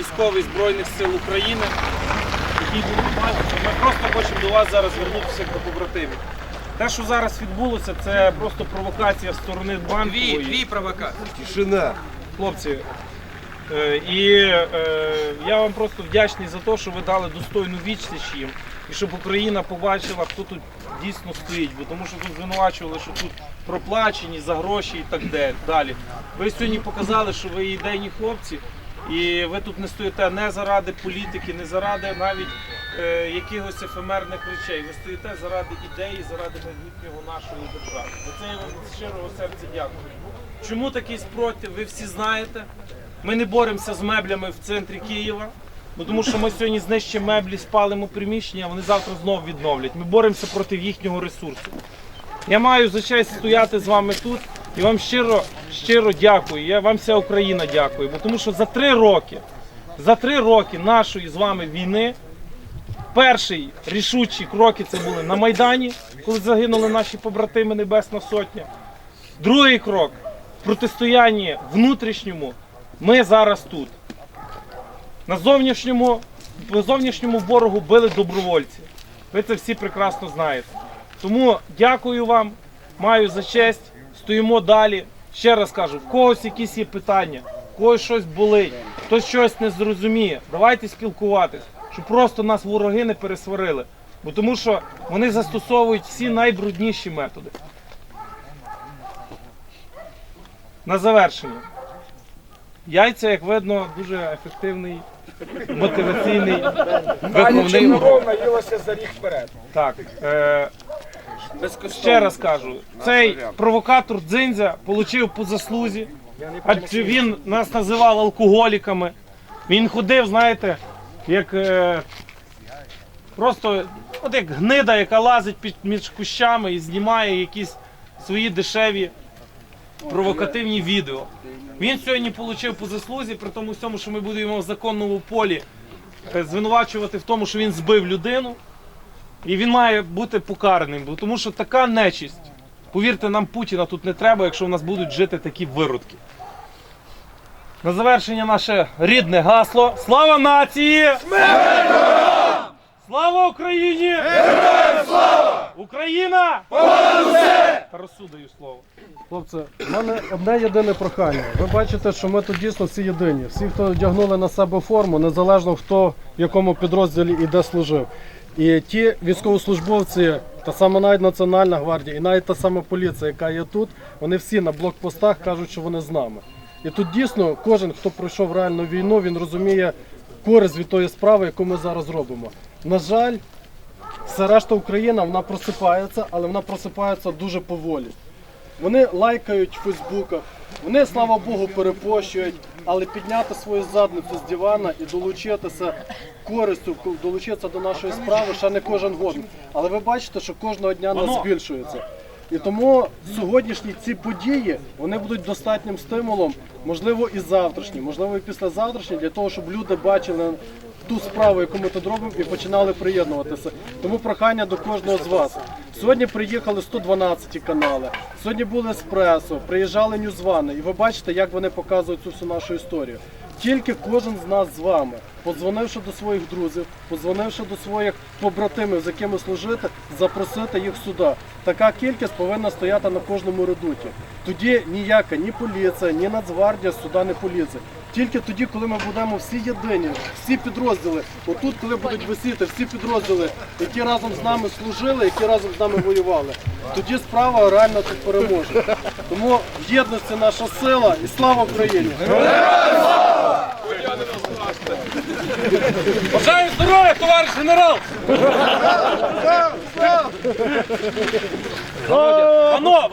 військовий Збройних сил України, який будуть бачити. Ми просто хочемо до вас зараз звернутися як до побратимів. Те, що зараз відбулося, це просто провокація з сторони Дві, банкової. дві провокації. Тишина. Хлопці, е, і е, я вам просто вдячний за те, що ви дали достойну відсіч їм, і щоб Україна побачила, хто тут дійсно стоїть. Бо тому що тут звинувачували, що тут проплачені за гроші і так де- далі. Ви сьогодні показали, що ви ідейні хлопці, і ви тут не стоїте не заради політики, не заради навіть е, якихось ефемерних речей. Ви стоїте заради ідеї, заради майбутнього нашої держави. За це я вам з щирого серця дякую. Чому такий спротив, ви всі знаєте. Ми не боремося з меблями в центрі Києва, бо тому що ми сьогодні знищимо меблі, спалимо приміщення, вони завтра знову відновлять. Ми боремося проти їхнього ресурсу. Я маю за честь стояти з вами тут і вам щиро, щиро дякую. Я вам вся Україна дякую. Бо тому що за три роки, за три роки нашої з вами війни, перший рішучі кроки це були на Майдані, коли загинули наші побратими Небесна Сотня. Другий крок протистоянні внутрішньому. Ми зараз тут. На зовнішньому, по зовнішньому ворогу били добровольці. Ви це всі прекрасно знаєте. Тому дякую вам, маю за честь, стоїмо далі. Ще раз кажу, в когось якісь є питання, в когось щось болить, хтось щось не зрозуміє. Давайте спілкуватись, щоб просто нас вороги не пересварили. Бо тому що вони застосовують всі найбрудніші методи. На завершення. Яйця, як видно, дуже ефективний, мотиваційний, виховний урок. за рік вперед. Так, е, ще раз кажу, цей провокатор Дзиндзя отримав по заслузі, адже він нас називав алкоголіками. Він ходив, знаєте, як е, просто от як гнида, яка лазить під між кущами і знімає якісь свої дешеві провокативні відео. Він сьогодні отримав по заслузі, при тому всьому, що ми будемо в законному полі е, звинувачувати в тому, що він збив людину. І він має бути покараним, бо тому що така нечисть. Повірте, нам Путіна тут не треба, якщо в нас будуть жити такі виродки. На завершення наше рідне гасло. Слава нації! Слава Україні! Героям слава! Україна! Тарасу даю слово. Хлопці, в мене одне єдине прохання. Ви бачите, що ми тут дійсно всі єдині. Всі, хто одягнули на себе форму, незалежно хто в якому підрозділі і де служив. І ті військовослужбовці, та сама навіть Національна гвардія, і навіть та сама поліція, яка є тут, вони всі на блокпостах кажуть, що вони з нами. І тут дійсно кожен, хто пройшов реальну війну, він розуміє користь від тої справи, яку ми зараз робимо. На жаль, вся решта Україна вона просипається, але вона просипається дуже поволі. Вони лайкають в Фейсбуках, вони, слава Богу, перепощують, але підняти свою задницю з дивана і долучитися користю, долучитися до нашої справи ще не кожен годин. Але ви бачите, що кожного дня нас збільшується. І тому сьогоднішні ці події вони будуть достатнім стимулом, можливо, і завтрашні, можливо, і післязавтрашні, для того, щоб люди бачили ту справу, яку ми тут робимо, і починали приєднуватися. Тому прохання до кожного з вас. Сьогодні приїхали 112 канали, сьогодні були Еспресо, приїжджали Ньюзвани, і ви бачите, як вони показують цю всю нашу історію. Тільки кожен з нас з вами, подзвонивши до своїх друзів, подзвонивши до своїх побратимів, з якими служити, запросити їх сюди. Така кількість повинна стояти на кожному редуті. Тоді ніяка ні поліція, ні Нацгвардія сюди не полізе. Тільки тоді, коли ми будемо всі єдині, всі підрозділи, отут, коли будуть висіти всі підрозділи, які разом з нами служили, які разом з нами воювали, тоді справа реально тут переможе. Тому в єдності наша сила і слава Україні! Бажаю здоров'я, товариш генерал! Пано,